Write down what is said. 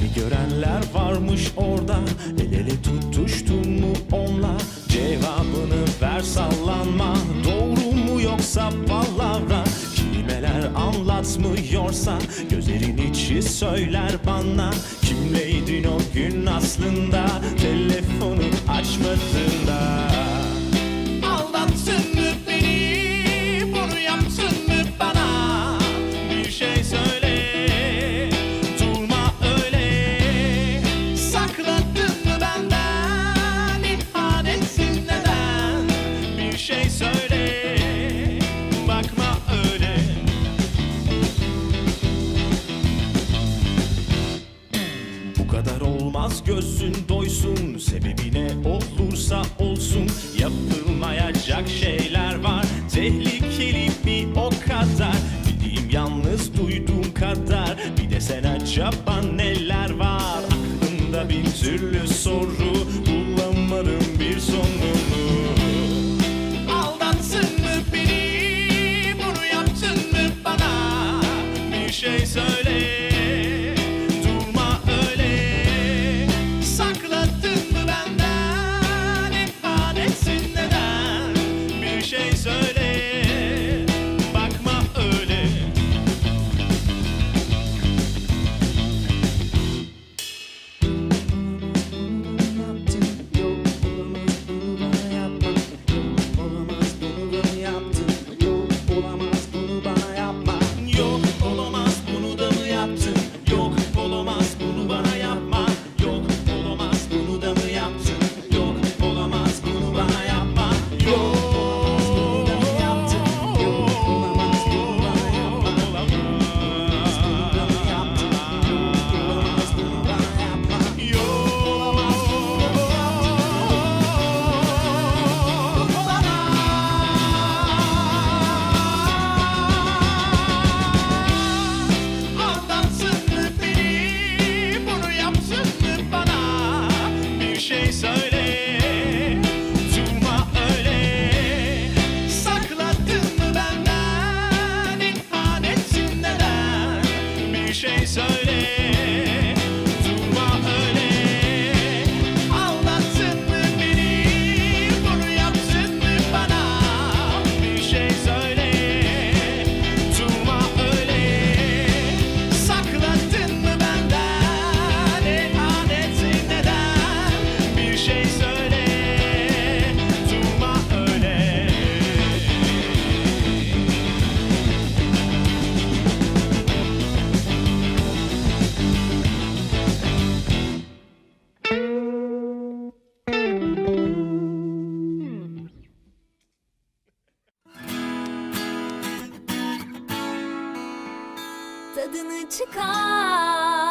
Beni görenler varmış orada. El ele tutuştun mu onla Cevabını ver sallanma. Doğru mu yoksa palavra Kelimeler anlatmıyorsa Gözlerin içi söyler bana. Kimleydin o gün aslında? Telefonu açmadın da gözsün doysun Sebebi ne olursa olsun. Yapılmayacak şeyler var Tehlikeli bir o kadar. Bildiğim yalnız duyduğum kadar Bir de sen acaba neler var? Aklımda bin türlü soru Bulamadım bir sonu. şey söyle. adını çıkar